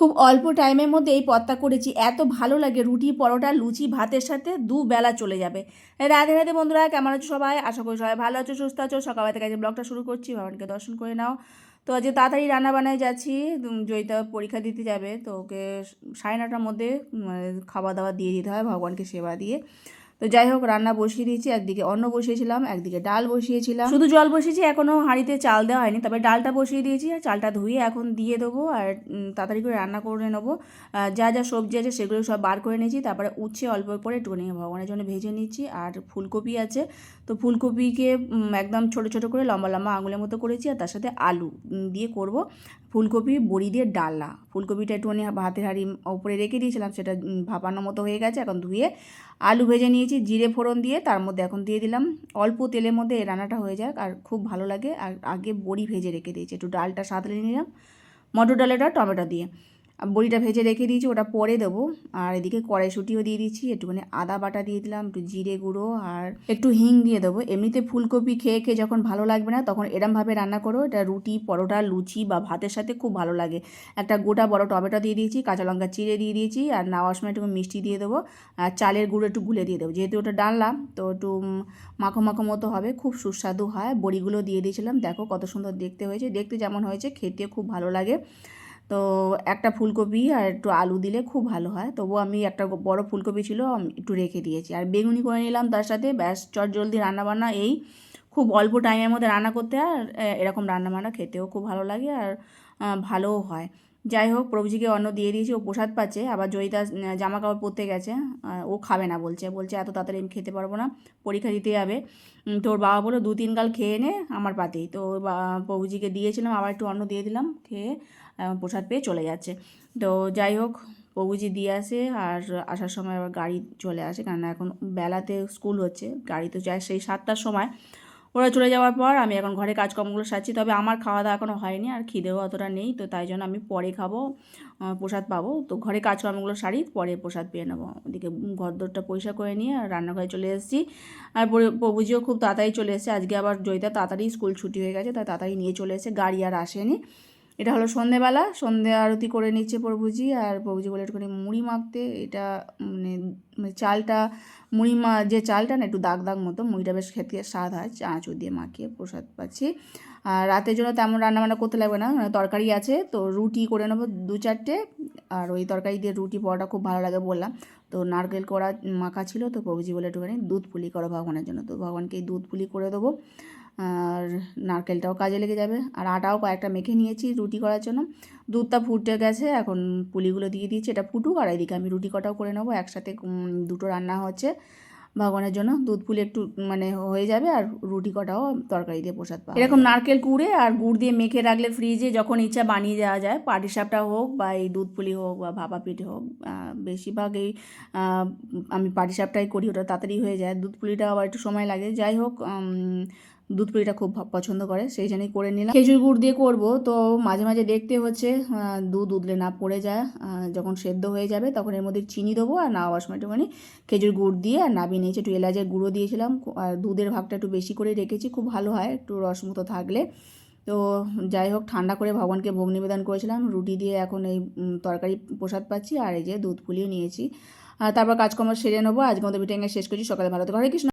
খুব অল্প টাইমের মধ্যে এই পদটা করেছি। এত ভালো লাগে রুটি, পরোটা, লুচি, ভাতের সাথে দু বেলা চলে যাবে। রাধে রাধে বন্ধুরা, কেমন আছো সবাই? আশা করি সবাই ভালো আছো, সুস্থ আছো। সকাল থেকে ব্লগটা শুরু করছি, ভগবানকে দর্শন করে নাও। তো আজকে তাড়াতাড়ি রান্না বানায় যাচ্ছি। জয়িতা পরীক্ষা দিতে যাবে, তো ওকে সাড়ে নটার মধ্যে খাওয়া দাওয়া দিয়ে দিতে হয় ভগবানকে সেবা দিয়ে। তো যাই হোক, রান্না বসিয়ে দিয়েছি। একদিকে অন্ন বসিয়েছিলাম, একদিকে ডাল বসিয়েছিলাম। শুধু জল বসিয়েছি এখনও হাঁড়িতে চাল দেওয়া হয়নি। তবে ডালটা বসিয়ে দিয়েছি, আর চালটা ধুয়ে এখন দিয়ে দেবো আর তাড়াতাড়ি করে রান্না করে নেব। যা যা সবজি আছে সেগুলো সব বার করে নিয়েছি। তারপরে উচ্ছে অল্প করে একটুখানি ভগবানের জন্য ভেজে নিচ্ছি আর ফুলকপি আছে। তো ফুলকপিকে একদম ছোট ছোট করে লম্বা লম্বা আঙুলের মতো করেছি আর তার সাথে আলু দিয়ে করব। ফুলকপি, বড়ি দিয়ে ডালনা। ফুলকপিটা একটুখানি ভাতের হাঁড়ি ওপরে রেখে দিয়েছিলাম, সেটা ভাপানোর মতো হয়ে গেছে, এখন ধুয়ে আলু ভেজে নিয়েছি, জিরে ফোড়ন দিয়ে, তার মধ্যে এখন দিয়ে দিলাম। অল্প তেলের মধ্যে রান্নাটা হয়ে যাক, আর খুব ভালো লাগে, আর আগে বড়ি ভেজে রেখে দিয়েছি, একটু ডালটা সাঁতলে নিলাম, মটর ডালেটা টমেটো দিয়ে। বড়িটা ভেজে রেখে দিয়েছি, ওটা পরে দেবো। আর এদিকে কড়াইশুঁটিও দিয়ে দিচ্ছি, একটুখানি আদা বাটা দিয়ে দিলাম, একটু জিরে গুঁড়ো আর একটু হিং দিয়ে দেবো। এমনিতে ফুলকপি খেয়ে খেয়ে যখন ভালো লাগবে না, তখন এরমভাবে রান্না করো। এটা রুটি, পরোটা, লুচি বা ভাতের সাথে খুব ভালো লাগে। একটা গোটা বড় টমেটো দিয়ে দিয়েছি, কাঁচা লঙ্কা চিড়ে দিয়ে দিয়েছি আর নাওয়ার সময় একটু মিষ্টি দিয়ে দেবো। আর চালের গুঁড়ো একটু গুলে দিয়ে দেবো। যেহেতু ওটা ডাললাম, তো একটু মাখো মাখো মতো হবে, খুব সুস্বাদু হয়। বড়িগুলো দিয়ে দিয়েছিলাম, দেখো কত সুন্দর দেখতে হয়েছে। দেখতে যেমন হয়েছে খেতে খুব ভালো লাগে। তো একটা ফুলকপি আর একটু আলু দিলে খুব ভালো হয়। তবু আমি একটা বড় ফুলকপি ছিল একটু রেখে দিয়েছি। আর বেগুনি করে নিলাম তার সাথে। ব্যাস, চট জলদি রান্নাবান্না এই। খুব অল্প টাইমের মধ্যে রান্না করতে আর এরকম রান্নাবান্না খেতেও খুব ভালো লাগে আর ভালোও হয়। যাই হোক প্রভুজিকে অন্ন দিয়ে দিয়েছি ও প্রসাদ পাচ্ছে আবার জয়িতা জামা কাপড় পরতে গেছে ও খাবে না বলছে বলছে এত তাড়াতাড়ি আমি খেতে পারব না পরীক্ষা দিতে যাবে। উম, তো ওর বাবা বলল দু তিন গাল খেয়ে নে আমার পাতেই। তো প্রভুজিকে দিয়েছিলাম আবার একটু অন্ন দিয়ে দিলাম খেয়ে প্রসাদ পেয়ে চলে যাচ্ছে। তো যাই হোক প্রভুজি দিয়ে আসে আর আসার সময় আবার গাড়ি চলে আসে কারণ এখন বেলাতে স্কুল হচ্ছে গাড়ি তো যায় সেই সাতটার সময়। ওরা চলে যাওয়ার পর আমি এখন ঘরে কাজকর্মগুলো সারছি, তবে আমার খাওয়া দাওয়া এখনও হয়নি আর খিদেও অতটা নেই, তো তাই জন্য আমি পরে খাব প্রসাদ পাবো। তো ঘরে কাজকর্মগুলো সারি, পরে প্রসাদ পেয়ে নেব। ওদিকে ঘরদোরটা পয়সা করে নিয়ে আর রান্নাঘরে চলে এসেছি। আর পরে- প্রভুজিও খুব তাড়াতাড়ি চলে এসেছে। আজকে আবার জয়িতা তাড়াতাড়ি স্কুল ছুটি হয়ে গেছে, তাই তাড়াতাড়ি নিয়ে চলে এসে গাড়ি আর আসেনি। এটা হলো সন্ধেবেলা, সন্ধে আরতি করে নিচ্ছে প্রভুজি আর প্রভুজি বলে একটুখানি মুড়ি মাখতে। এটা মানে মানে চালটা, মুড়ি মা, যে চালটা না একটু দাগ দাগ মতো, মুড়িটা বেশ খেতে স্বাদ হয় চাঁচু দিয়ে মাখিয়ে প্রসাদ পাচ্ছি। আর রাতের জন্য তেমন রান্নাবান্না করতে লাগবে না মানে তরকারি আছে, তো রুটি করে নেব দু চারটে। আর ওই তরকারি দিয়ে রুটি পরোটা খুব ভালো লাগে বললাম। তো নারকেল করা মাখা ছিল, তো প্রভুজি বলে একটুখানি দুধ পুলি করো ভগবানের জন্য। তো ভগবানকে দুধ পুলি করে দেবো। আর নারকেলটাও কাজে লেগে যাবে। আর আটাও কয়েকটা মেখে নিয়েছি রুটি করার জন্য। দুধটা ফুটে গেছে এখন পুলিগুলো দিয়ে দিয়েছি এটা ফুটুক আর এদিকে আমি রুটি কটাও করে নেব একসাথে দুটো রান্না হচ্ছে ভগবানের জন্য। দুধ পুলি একটু মানে হয়ে যাবে আর রুটি কটাও তরকারি দিয়ে প্রসাদ পাওয়া এরকম নারকেল কুড়ে আর গুড় দিয়ে মেখে রাখলে ফ্রিজে যখন ইচ্ছা বানিয়ে দেওয়া যায় পাটিসাপটা হোক বা এই দুধ পুলি হোক বা ভাপা পিঠে হোক বেশিরভাগ এই আমি পাটিসাপটাই করি ওটা তাড়াতাড়ি হয়ে যায়। দুধ পুলিটা আবার একটু সময় লাগে। যাই হোক দুধ পুলিটা খুব পছন্দ করে, সেই জন্যই করে নিলাম। খেজুর গুড় দিয়ে করব, তো মাঝে মাঝে দেখতে হচ্ছে দুধ উদলে না পড়ে যায় যখন সেদ্ধ হয়ে যাবে তখন এর মধ্যে চিনি দেবো আর না হওয়ার সময় একটুখানি খেজুর গুড় দিয়ে আর নাবিয়ে নিয়েছি, একটু এলাচের গুঁড়ো দিয়েছিলাম আর দুধের ভাগটা একটু বেশি করে রেখেছি, খুব ভালো হয়, একটু রসমতো থাকলে। তো যাই হোক, ঠান্ডা করে ভগবানকে ভোগ নিবেদন করেছিলাম, রুটি দিয়ে এখন এই তরকারি প্রসাদ পাচ্ছি আর এই যে দুধ ফুলিয়ে নিয়েছি। আর তারপর কাজকর্ম সেরে নেব আজকে মতো মিটিংয়ে শেষ করছি, সকালে ভালো তো হরে কৃষ্ণ।